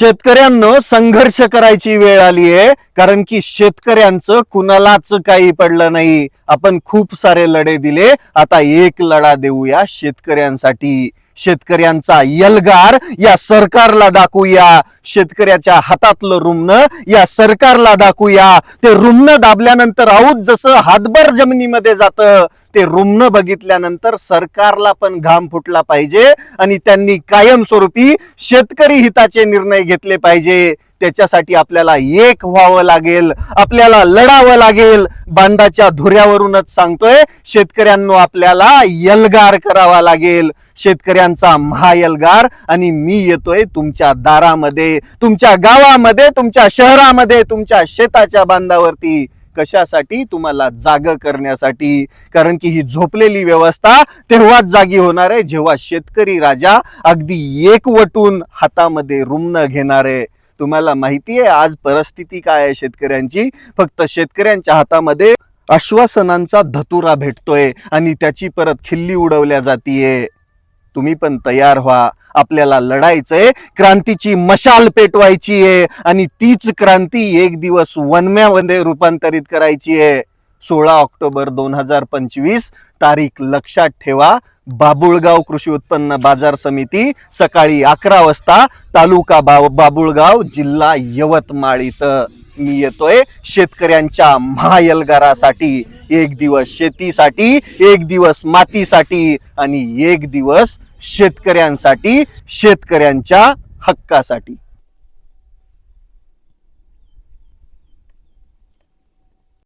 शेतकऱ्यांना संघर्ष करायची वेळ आली आहे कारण की शेतकऱ्यांचं कुणालाच काही पडलं नाही. आपण खूप सारे लढे दिले. आता एक लढा देऊया शेतकऱ्यांसाठी. शेतकऱ्यांचा यलगार या सरकारला दाखवूया. शेतकऱ्याच्या हातातलं रुमणं या सरकारला दाखवूया. ते रुमणं दाबल्यानंतर आऊत जसं हातभर जमिनीमध्ये जातं ते रुमणं बघितल्यानंतर सरकारला पण घाम फुटला पाहिजे आणि त्यांनी कायमस्वरूपी शेतकरी हिताचे निर्णय घेतले पाहिजे. त्याच्यासाठी आपल्याला एक व्हावं लागेल आपल्याला लढावं लागेल. बांधाच्या धुऱ्यावरूनच सांगतोय शेतकऱ्यांनो आपल्याला यलगार करावा लागेल. शेतकऱ्यांचा महायलगार आणि मी येतोय तुमच्या दारामध्ये तुमच्या गावामध्ये तुमच्या शहरामध्ये तुमच्या शेताच्या बांधावरती. कशासाठी? तुम्हाला जाग करण्यासाठी. कारण की ही झोपलेली व्यवस्था तेव्हाच जागी होणार आहे जेव्हा शेतकरी राजा अगदी एकवटून हातामध्ये रुमणं घेणार आहे. तुम्हाला माहिती आहे आज परिस्थिती काय आहे शेतकऱ्यांची? फक्त शेतकऱ्यांच्या हातामध्ये आश्वासनांचा धतुरा भेटतोय आणि त्याची परत खिल्ली उडवल्या जातीये. तुम्ही पण तयार व्हा. आपल्याला लढायचंय. क्रांतीची मशाल पेटवायची आहे आणि तीच क्रांती एक दिवस वनम्यामध्ये रूपांतरित करायची आहे. सोळा ऑक्टोबर दोन हजार पंचवीस तारीख लक्षात ठेवा. बाबुळगाव कृषी उत्पन्न बाजार समिती सकाळी अकरा वाजता तालुका बा बाबुळगाव जिल्हा यवतमाळ इथं. मी येतोय. शेतकऱ्यांच्या महायलगारासाठी. एक दिवस शेतीसाठी एक दिवस मातीसाठी आणि एक दिवस शेतकऱ्यांसाठी शेतकऱ्यांच्या हक्कासाठी.